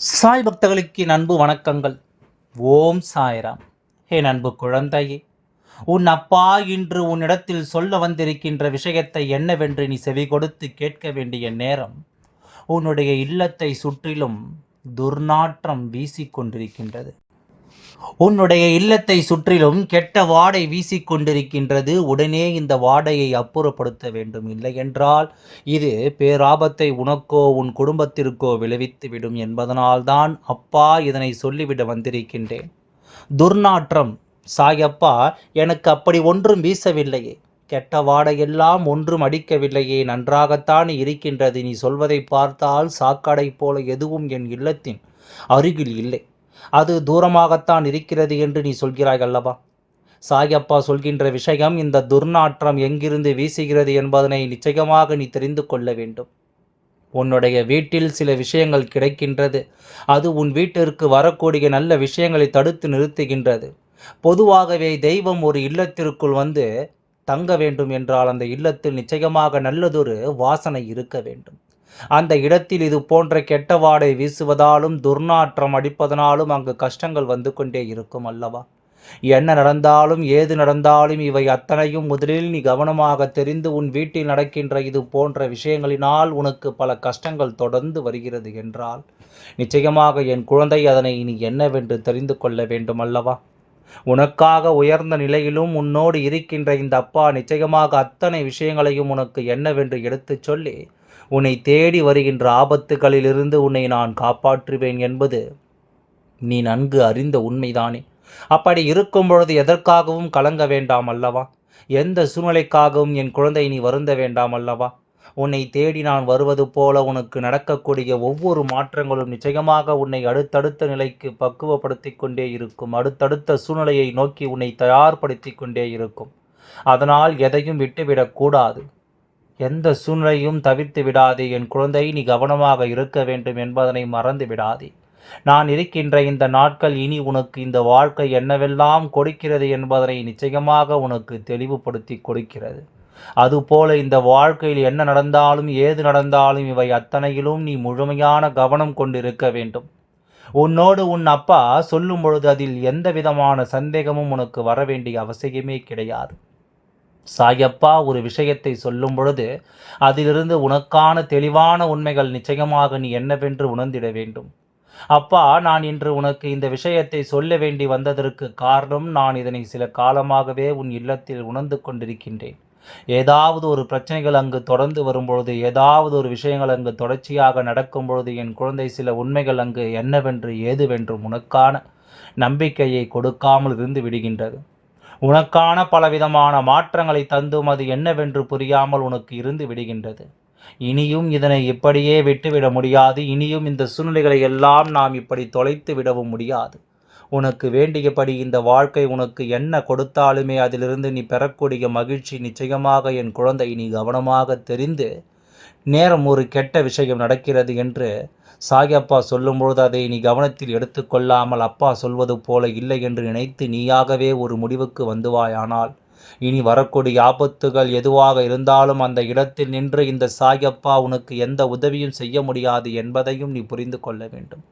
சாய் பக்தர்களுக்கு அன்பு வணக்கங்கள். ஓம் சாய்ராம். ஹே அன்பு குழந்தையே உன் அப்பா இன்று உன்னிடத்தில் சொல்ல வந்திருக்கின்ற விஷயத்தை என்னவென்று நீ செவி கொடுத்து கேட்க வேண்டிய நேரம் உன்னுடைய இல்லத்தை சுற்றிலும் துர்நாற்றம் வீசிக்கொண்டிருக்கின்றது உன்னுடைய இல்லத்தை சுற்றிலும் கெட்ட வாடை வீசிக்கொண்டிருக்கின்றது. உடனே இந்த வாடையை அப்புறப்படுத்த வேண்டும். இல்லை என்றால் இது பேராபத்தை உனக்கோ உன் குடும்பத்திற்கோ விளைவித்து விடும் என்பதனால்தான் அப்பா இதனை சொல்லிவிட வந்திருக்கின்றேன். துர்நாற்றம் சாயப்பா எனக்கு அப்படி ஒன்றும் வீசவில்லையே. கெட்ட வாடையெல்லாம் ஒன்றும் அடிக்கவில்லையே. நன்றாகத்தான் இருக்கின்றது. நீ சொல்வதை பார்த்தால் சாக்கடை போல எதுவும் என் இல்லத்தின் அருகில் இல்லை. அது தூரமாகத்தான் இருக்கிறது என்று நீ சொல்கிறாய் அல்லவா? சாயப்பா சொல்கின்ற விஷயம் இந்த துர்நாற்றம் எங்கிருந்து வீசுகிறது என்பதனை நிச்சயமாக நீ தெரிந்து கொள்ள வேண்டும். உன்னுடைய வீட்டில் சில விஷயங்கள் கிடைக்கின்றது. அது உன் வீட்டிற்கு வரக்கூடிய நல்ல விஷயங்களை தடுத்து நிறுத்துகின்றது. பொதுவாகவே தெய்வம் ஒரு இல்லத்திற்குள் வந்து தங்க வேண்டும் என்றால் அந்த இல்லத்தில் நிச்சயமாக நல்லதொரு வாசனை இருக்க வேண்டும். அந்த இடத்தில் இது போன்ற கெட்ட வாடை வீசுவதாலும் துர்நாற்றம் அடிப்பதனாலும் அங்கு கஷ்டங்கள் வந்து கொண்டே இருக்கும் அல்லவா? என்ன நடந்தாலும் ஏது நடந்தாலும் இவை அத்தனையும் முதலில் நீ கவனமாக தெரிந்து உன் வீட்டில் நடக்கின்ற இது போன்ற விஷயங்களினால் உனக்கு பல கஷ்டங்கள் தொடர்ந்து வருகிறது என்றால் நிச்சயமாக என் குழந்தை அதனை நீ என்னவென்று தெரிந்து கொள்ள வேண்டும் அல்லவா? உனக்காக உயர்ந்த நிலையிலும் உன்னோடு இருக்கின்ற இந்த அப்பா நிச்சயமாக அத்தனை விஷயங்களையும் உனக்கு என்னவென்று எடுத்துச் சொல்லி உன்னை தேடி வருகின்ற ஆபத்துகளிலிருந்து உன்னை நான் காப்பாற்றுவேன் என்பது நீ நன்கு அறிந்த உண்மைதானே? அப்படி இருக்கும் பொழுது எதற்காகவும் கலங்க வேண்டாம் அல்லவா? எந்த சூழ்நிலைக்காகவும் என் குழந்தை நீ வருந்த வேண்டாம் அல்லவா? உன்னை தேடி நான் வருவது போல உனக்கு நடக்கக்கூடிய ஒவ்வொரு மாற்றங்களும் நிச்சயமாக உன்னை அடுத்தடுத்த நிலைக்கு பக்குவப்படுத்தி கொண்டே இருக்கும். அடுத்தடுத்த சூழ்நிலையை நோக்கி உன்னை தயார்படுத்தி கொண்டே இருக்கும். அதனால் எதையும் விட்டுவிடக்கூடாது எந்த சூழ்நிலையும் தவிர்த்து விடாதே. என் குழந்தை நீ கவனமாக இருக்க வேண்டும் என்பதனை மறந்து விடாதே. நான் இருக்கின்ற இந்த நாட்கள் இனி உனக்கு இந்த வாழ்க்கை என்னவெல்லாம் கொடுக்கிறது என்பதனை நிச்சயமாக உனக்கு தெளிவுபடுத்தி கொடுக்கிறது. அதுபோல இந்த வாழ்க்கையில் என்ன நடந்தாலும் ஏது நடந்தாலும் இவை அத்தனையிலும் நீ முழுமையான கவனம் கொண்டிருக்க வேண்டும். உன்னோடு உன் அப்பா சொல்லும் பொழுது அதில் எந்த விதமான சந்தேகமும் உனக்கு வர வேண்டிய அவசியமே கிடையாது. சாயப்பா ஒரு விஷயத்தை சொல்லும் பொழுது அதிலிருந்து உனக்கான தெளிவான உண்மைகள் நிச்சயமாக நீ என்னவென்று உணர்ந்திட வேண்டும். அப்பா நான் இன்று உனக்கு இந்த விஷயத்தை சொல்ல வேண்டி வந்ததற்கு காரணம் நான் இதனை சில காலமாகவே உன் இல்லத்தில் உணர்ந்து கொண்டிருக்கின்றேன். ஏதாவது ஒரு பிரச்சனைகள் அங்கு தொடர்ந்து வரும்பொழுது ஏதாவது ஒரு விஷயங்கள் அங்கு தொடர்ச்சியாக நடக்கும் பொழுது என் குழந்தை சில உண்மைகள் அங்கு என்னவென்று ஏதுவென்றும் உனக்கான நம்பிக்கையை கொடுக்காமல் இருந்து விடுகின்றது. உனக்கான பலவிதமான மாற்றங்களை தந்தும் அது என்னவென்று புரியாமல் உனக்கு இருந்து விடுகின்றது. இனியும் இதனை இப்படியே விட்டுவிட முடியாது. இனியும் இந்த சூழ்நிலைகளை எல்லாம் நாம் இப்படி தொலைத்து விடவும் முடியாது. உனக்கு வேண்டியபடி இந்த வாழ்க்கை உனக்கு என்ன கொடுத்தாலுமே அதிலிருந்து நீ பெறக்கூடிய மகிழ்ச்சி நிச்சயமாக என் குழந்தை நீ கவனமாக தெரிந்து நேரம் ஒரு கெட்ட விஷயம் நடக்கிறது என்று சாயப்பா சொல்லும்பொழுது அதை நீ கவனத்தில் எடுத்துக்கொள்ளாமல் அப்பா சொல்வது போல இல்லை என்று நினைத்து நீயாகவே ஒரு முடிவுக்கு வந்துவாயானால் இனி வரக்கூடிய ஆபத்துகள் எதுவாக இருந்தாலும் அந்த இடத்தில் நின்று இந்த சாயப்பா உனக்கு எந்த உதவியும் செய்ய முடியாது என்பதையும் நீ புரிந்து கொள்ள வேண்டும்.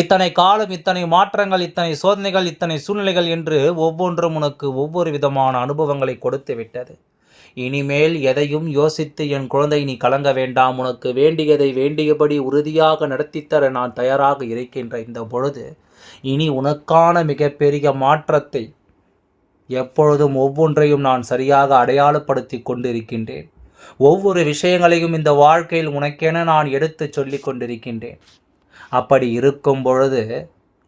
இத்தனை காலம் இத்தனை மாற்றங்கள் இத்தனை சோதனைகள் இத்தனை சூழ்நிலைகள் என்று ஒவ்வொன்றும் உனக்கு ஒவ்வொரு விதமான அனுபவங்களை கொடுத்து விட்டது. இனிமேல் எதையும் யோசித்து என் குழந்தை நீ கலங்க வேண்டாம். உனக்கு வேண்டியதை வேண்டியபடி உறுதியாக நடத்தித்தர நான் தயாராக இருக்கின்ற இந்த பொழுது இனி உனக்கான மிகப்பெரிய மாற்றத்தை எப்பொழுதும் ஒவ்வொன்றையும் நான் சரியாக அடையாளப்படுத்தி கொண்டிருக்கின்றேன். ஒவ்வொரு விஷயங்களையும் இந்த வாழ்க்கையில் உனக்கென நான் எடுத்துச் சொல்லி கொண்டிருக்கின்றேன். அப்படி இருக்கும் பொழுது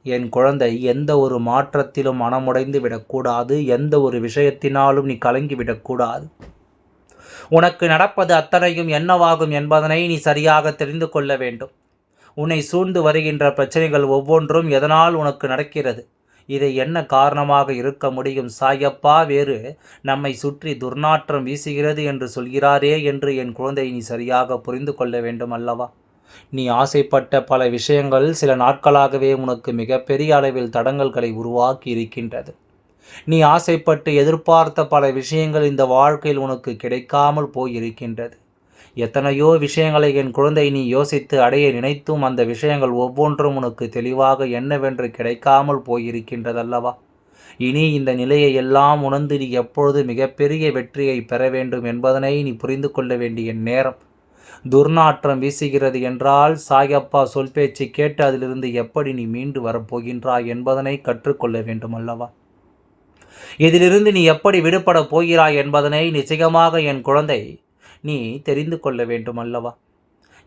என் குழந்தை எந்த ஒரு மாற்றத்திலும் மனமுடைந்து விடக்கூடாது. எந்த ஒரு விஷயத்தினாலும் நீ கலங்கி விடக்கூடாது. உனக்கு நடப்பது அத்தனையும் என்னவாகும் என்பதனை நீ சரியாக தெரிந்து கொள்ள வேண்டும். உன்னை சூழ்ந்து வருகின்ற பிரச்சனைகள் ஒவ்வொன்றும் எதனால் உனக்கு நடக்கிறது? இதை என்ன காரணமாக இருக்க முடியும்? சாயப்பா வேறு நம்மை சுற்றி துர்நாற்றம் வீசுகிறது என்று சொல்கிறாரே என்று என் குழந்தை நீ சரியாக புரிந்து கொள்ள வேண்டும் அல்லவா? நீ ஆசைப்பட்ட பல விஷயங்கள் சில நாட்களாகவே உனக்கு மிகப்பெரிய அளவில் தடங்கல்களை உருவாக்கி இருக்கின்றது நீ ஆசைப்பட்டு எதிர்பார்த்த பல விஷயங்கள் இந்த வாழ்க்கையில் உனக்கு கிடைக்காமல் போயிருக்கின்றது. எத்தனையோ விஷயங்களை என் குழந்தை நீ யோசித்து அடைய நினைத்தும் அந்த விஷயங்கள் ஒவ்வொன்றும் உனக்கு தெளிவாக என்னவென்று கிடைக்காமல் போயிருக்கின்றதல்லவா? இனி இந்த நிலையை எல்லாம் உணர்ந்து நீ எப்பொழுது மிகப்பெரிய வெற்றியை பெற வேண்டும் என்பதனை நீ புரிந்து கொள்ள வேண்டிய நேரம். துர்நாற்றம் வீசுகிறது என்றால் சாயப்பா சொல் பேச்சு கேட்டு அதிலிருந்து எப்படி நீ மீண்டு வரப்போகின்றாய் என்பதனை கற்றுக்கொள்ள வேண்டும் அல்லவா இதிலிருந்து நீ எப்படி விடுபட போகிறாய் என்பதனை நிச்சயமாக என் குழந்தை நீ தெரிந்து கொள்ள வேண்டும் அல்லவா?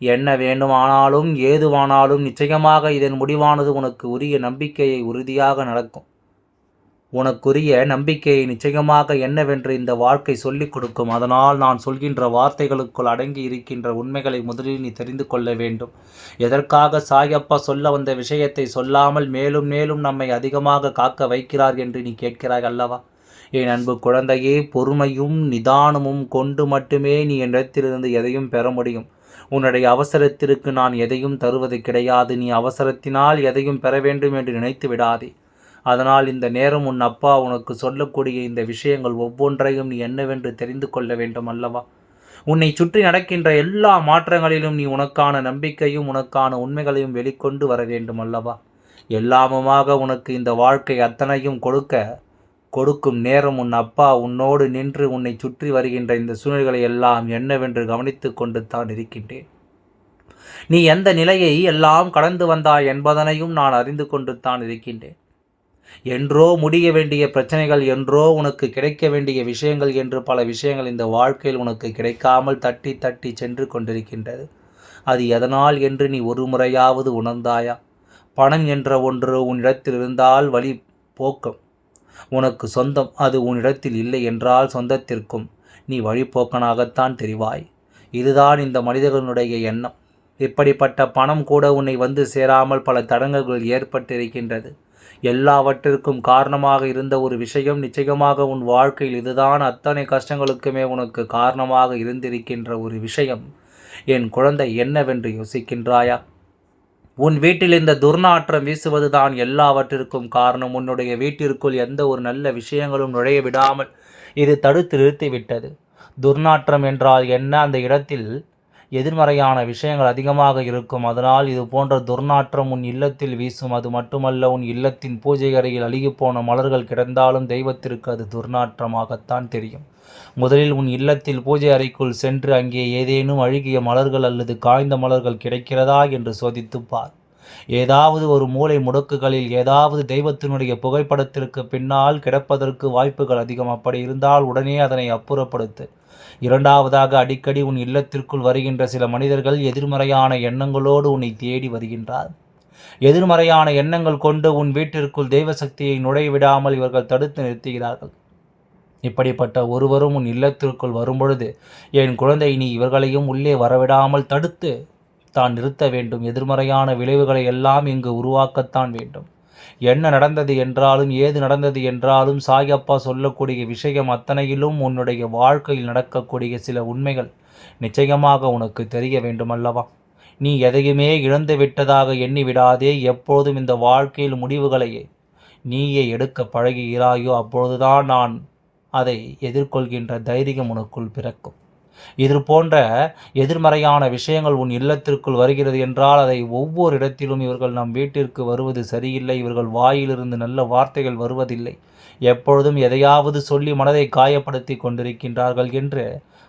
என்ன வேண்டுமானாலும் ஏதுவானாலும் நிச்சயமாக இதன் முடிவானது உனக்கு உரிய நம்பிக்கையை உறுதியாக நடக்கும். உனக்குரிய நம்பிக்கையை நிச்சயமாக என்னவென்று இந்த வாழ்க்கை சொல்லிக் கொடுக்கும். அதனால் நான் சொல்கின்ற வார்த்தைகளுக்குள் அடங்கி இருக்கின்ற உண்மைகளை முதலில் நீ தெரிந்து கொள்ள வேண்டும். எதற்காக சாயப்பா சொல்ல வந்த விஷயத்தை சொல்லாமல் மேலும் மேலும் நம்மை அதிகமாக காக்க வைக்கிறார் என்று நீ கேட்கிறாய் அல்லவா? என் அன்பு குழந்தையே பொறுமையும் நிதானமும் கொண்டு மட்டுமே நீ என்னிடத்திலிருந்து எதையும் பெற முடியும். உன்னுடைய அவசரத்திற்கு நான் எதையும் தருவது கிடையாது. நீ அவசரத்தினால் எதையும் பெற வேண்டும் என்று நினைத்து விடாதே. அதனால் இந்த நேரம் உன் அப்பா உனக்கு சொல்லக்கூடிய இந்த விஷயங்கள் ஒவ்வொன்றையும் நீ என்னவென்று தெரிந்து கொள்ள வேண்டும் அல்லவா? உன்னை சுற்றி நடக்கின்ற எல்லா மாற்றங்களிலும் நீ உனக்கான நம்பிக்கையும் உனக்கான உண்மைகளையும் வெளிக்கொண்டு வர வேண்டும் அல்லவா? எல்லாமுமாக உனக்கு இந்த வாழ்க்கை அத்தனையும் கொடுக்க கொடுக்கும் நேரம் உன் அப்பா உன்னோடு நின்று உன்னை சுற்றி வருகின்ற இந்த சூழ்நிலைகளை எல்லாம் என்னவென்று கவனித்து கொண்டு தான் இருக்கின்றேன். நீ எந்த நிலையை எல்லாம் கடந்து வந்தாய் என்பதனையும் நான் அறிந்து கொண்டு தான் இருக்கின்றேன். என்றோ முடிய வேண்டிய பிரச்சனைகள் என்றோ உனக்கு கிடைக்க வேண்டிய விஷயங்கள் என்று பல விஷயங்கள் இந்த வாழ்க்கையில் உனக்கு கிடைக்காமல் தட்டி தட்டி சென்று கொண்டிருக்கின்றது. அது எதனால் என்று நீ ஒரு முறையாவது உணர்ந்தாயா? பணம் என்ற ஒன்று உன்னிடத்தில் இருந்தால் வழி போக்கம். உனக்கு சொந்தம் அது உன்னிடத்தில் இல்லை என்றால் சொந்தத்திற்கும் நீ வழிபோக்கனாகத்தான் தெரிவாய். இதுதான் இந்த மனிதர்களுடைய எண்ணம். இப்படிப்பட்ட பணம் கூட உன்னை வந்து சேராமல் பல தடங்கல்கள் ஏற்பட்டிருக்கின்றது. எல்லாவற்றிற்கும் காரணமாக இருந்த ஒரு விஷயம் நிச்சயமாக உன் வாழ்க்கையில் இதுதான். அத்தனை கஷ்டங்களுக்குமே உனக்கு காரணமாக இருந்திருக்கின்ற ஒரு விஷயம். என் குழந்தை என்னவென்று யோசிக்கின்றாயா? உன் வீட்டில் இந்த துர்நாற்றம் வீசுவதுதான் எல்லாவற்றிற்கும் காரணம். உன்னுடைய வீட்டிற்குள் எந்த ஒரு நல்ல விஷயங்களும் நுழைய விடாமல் இது தடுத்து நிறுத்திவிட்டது. துர்நாற்றம் என்றால் என்ன? அந்த இடத்தில் எதிர்மறையான விஷயங்கள் அதிகமாக இருக்கும். அதனால் இது போன்ற துர்நாற்றம் உன் இல்லத்தில் வீசும். அது மட்டுமல்ல உன் இல்லத்தின் பூஜை அறையில் அழுகிப்போன மலர்கள் கிடந்தாலும் தெய்வத்திற்கு அது துர்நாற்றமாகத்தான் தெரியும். முதலில் உன் இல்லத்தில் பூஜை அறைக்குள் சென்று அங்கே ஏதேனும் அழுகிய மலர்கள் அல்லது காய்ந்த மலர்கள் கிடைக்கிறதா என்று சோதித்துப் பார். ஏதாவது ஒரு மூளை முடக்குகளில் ஏதாவது தெய்வத்தினுடைய புகைப்படத்திற்கு பின்னால் கிடப்பதற்கு வாய்ப்புகள் அதிகம். அப்படி இருந்தால் உடனே அதனை அப்புறப்படுத்து. இரண்டாவதாக அடிக்கடி உன் இல்லத்திற்குள் வருகின்ற சில மனிதர்கள் எதிர்மறையான எண்ணங்களோடு உன்னை தேடி வருகின்றார். எதிர்மறையான எண்ணங்கள் கொண்டு உன் வீட்டிற்குள் தெய்வ சக்தியை நுழைய விடாமல் இவர்கள் தடுத்து நிறுத்துகிறார்கள். இப்படிப்பட்ட ஒருவரும் உன் இல்லத்திற்குள் வரும்பொழுது என் குழந்தை நீ இவர்களையும் உள்ளே வரவிடாமல் தடுத்து தான் நிறுத்த வேண்டும். எதிர்மறையான விளைவுகளை எல்லாம் இங்கு உருவாக்கத்தான் வேண்டும். என்ன நடந்தது என்றாலும் ஏது நடந்தது என்றாலும் சாயப்பா சொல்லக்கூடிய விஷயம் அத்தனையிலும் உன்னுடைய வாழ்க்கையில் நடக்கக்கூடிய சில உண்மைகள் நிச்சயமாக உனக்கு தெரிய வேண்டுமல்லவா? நீ எதையுமே இழந்து விட்டதாக எண்ணி விடாதே எப்பொழுதும் இந்த வாழ்க்கையில் முடிவுகளையே நீயே எடுக்க பழகுகிறாயோ அப்பொழுதுதான் நான் அதை எதிர்கொள்கின்ற தைரியம் உனக்குள் பிறக்கும். இது போன்ற எதிர்மறையான விஷயங்கள் உன் இல்லத்திற்குள் வருகிறது என்றால் அதை ஒவ்வொரு இடத்திலும் இவர்கள் நம் வீட்டிற்கு வருவது சரியில்லை. இவர்கள் வாயிலிருந்து நல்ல வார்த்தைகள் வருவதில்லை. எப்பொழுதும் எதையாவது சொல்லி மனதை காயப்படுத்தி கொண்டிருக்கின்றார்கள் என்று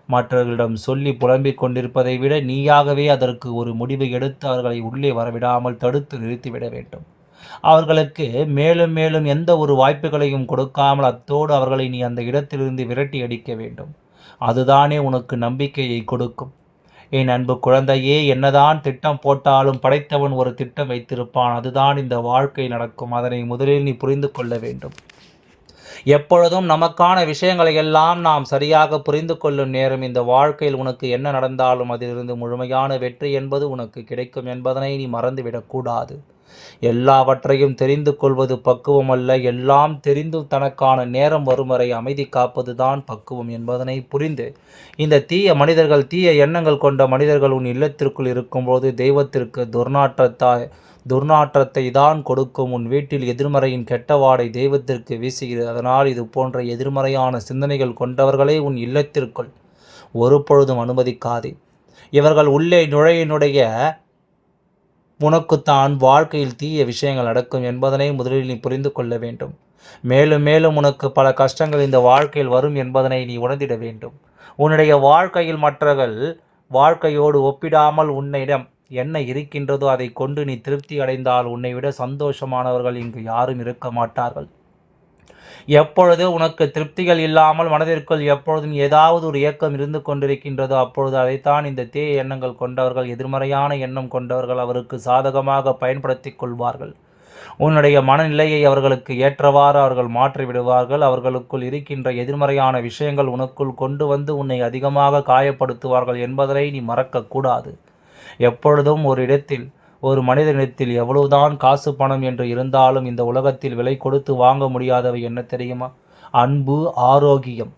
மற்றவர்களிடம் சொல்லி புலம்பிக் கொண்டிருப்பதை விட நீயாகவே அதற்கு ஒரு முடிவை எடுத்து அவர்களை உள்ளே வரவிடாமல் தடுத்து நிறுத்திவிட வேண்டும். அவர்களுக்கு மேலும் மேலும் எந்த ஒரு வாய்ப்புகளையும் கொடுக்காமல் அத்தோடு அவர்களை நீ அந்த இடத்திலிருந்து விரட்டி அடிக்க வேண்டும். அதுதானே உனக்கு நம்பிக்கையை கொடுக்கும். என் அன்பு குழந்தையே என்னதான் திட்டம் போட்டாலும் படைத்தவன் ஒரு திட்டம் வைத்திருப்பான். அதுதான் இந்த வாழ்க்கை நடக்கும். அதனை முதலில் நீ புரிந்து கொள்ள வேண்டும். எப்பொழுதும் நமக்கான விஷயங்களை எல்லாம் நாம் சரியாக புரிந்து கொள்ளும் நேரம் இந்த வாழ்க்கையில் உனக்கு என்ன நடந்தாலும் அதிலிருந்து முழுமையான வெற்றி என்பது உனக்கு கிடைக்கும் என்பதனை நீ மறந்துவிடக்கூடாது எல்லாவற்றையும் தெரிந்து கொள்வது பக்குவம் அல்ல எல்லாம் தெரிந்து தனக்கான நேரம் வரும் வரை அமைதி காப்பதுதான் பக்குவம் என்பதனை புரிந்து இந்த தீய மனிதர்கள் தீய எண்ணங்கள் கொண்ட மனிதர்கள் உன் இல்லத்திற்குள் இருக்கும்போது தெய்வத்திற்கு துர்நாற்றத்தாய் துர்நாற்றத்தை தான் கொடுக்கும். உன் வீட்டில் எதிர்மறையின் கெட்ட வாடை தெய்வத்திற்கு வீசுகிறது. அதனால் இது போன்ற எதிர்மறையான சிந்தனைகள் கொண்டவர்களே உன் இல்லத்திற்குள். ஒரு பொழுதும் அனுமதிக்காதே. இவர்கள் உள்ளே நுழையினுடைய உனக்குத்தான் வாழ்க்கையில் தீய விஷயங்கள் நடக்கும் என்பதனை முதலில் நீ புரிந்து கொள்ள வேண்டும். மேலும் மேலும் உனக்கு பல கஷ்டங்கள் இந்த வாழ்க்கையில் வரும் என்பதனை நீ உணர்ந்திட வேண்டும். உன்னுடைய வாழ்க்கையில் மற்றவர்கள் வாழ்க்கையோடு ஒப்பிடாமல் உன்னிடம் என்ன இருக்கின்றதோ அதை கொண்டு நீ திருப்தி அடைந்தால் உன்னை விட சந்தோஷமானவர்கள் இங்கு யாரும் இருக்க மாட்டார்கள். எப்பொழுது உனக்கு திருப்திகள் இல்லாமல் மனதிற்குள் எப்பொழுதும் ஏதாவது ஒரு இயக்கம் இருந்து கொண்டிருக்கின்றதோ அப்பொழுது அதைத்தான் இந்த தீய எண்ணங்கள் கொண்டவர்கள் எதிர்மறையான எண்ணம் கொண்டவர்கள் அவருக்கு சாதகமாக பயன்படுத்தி கொள்வார்கள். உன்னுடைய மனநிலையை அவர்களுக்கு ஏற்றவாறு அவர்கள் மாற்றிவிடுவார்கள். அவர்களுக்குள் இருக்கின்ற எதிர்மறையான விஷயங்கள் உனக்குள் கொண்டு வந்து உன்னை அதிகமாக காயப்படுத்துவார்கள் என்பதனை நீ மறக்கக்கூடாது. எப்பொழுதும் ஒரு இடத்தில் ஒரு மனிதனிடத்தில் எவ்வளவுதான் காசு பணம் என்று இருந்தாலும் இந்த உலகத்தில் விலை கொடுத்து வாங்க முடியாதவை என்ன தெரியுமா? அன்பு ஆரோக்கியம்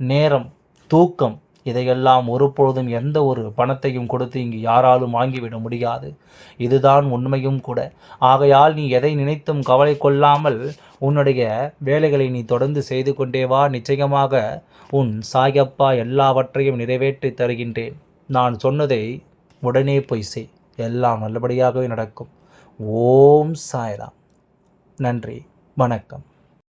நேரம் தூக்கம் இதையெல்லாம் ஒருபொழுதும் எந்த ஒரு பணத்தையும் கொடுத்து இங்கு யாராலும் வாங்கிவிட முடியாது. இதுதான் உண்மையும் கூட. ஆகையால் நீ எதை நினைத்தும் கவலை கொள்ளாமல் உன்னுடைய வேலைகளை நீ தொடர்ந்து செய்து கொண்டே வா. நிச்சயமாக உன் சாயப்பா எல்லாவற்றையும் நிறைவேற்றி தருகின்றேன். நான் சொன்னதை உடனே போய் செய். எல்லாம் நல்லபடியாகவே நடக்கும். ஓம் சாய்ராம். நன்றி. வணக்கம்.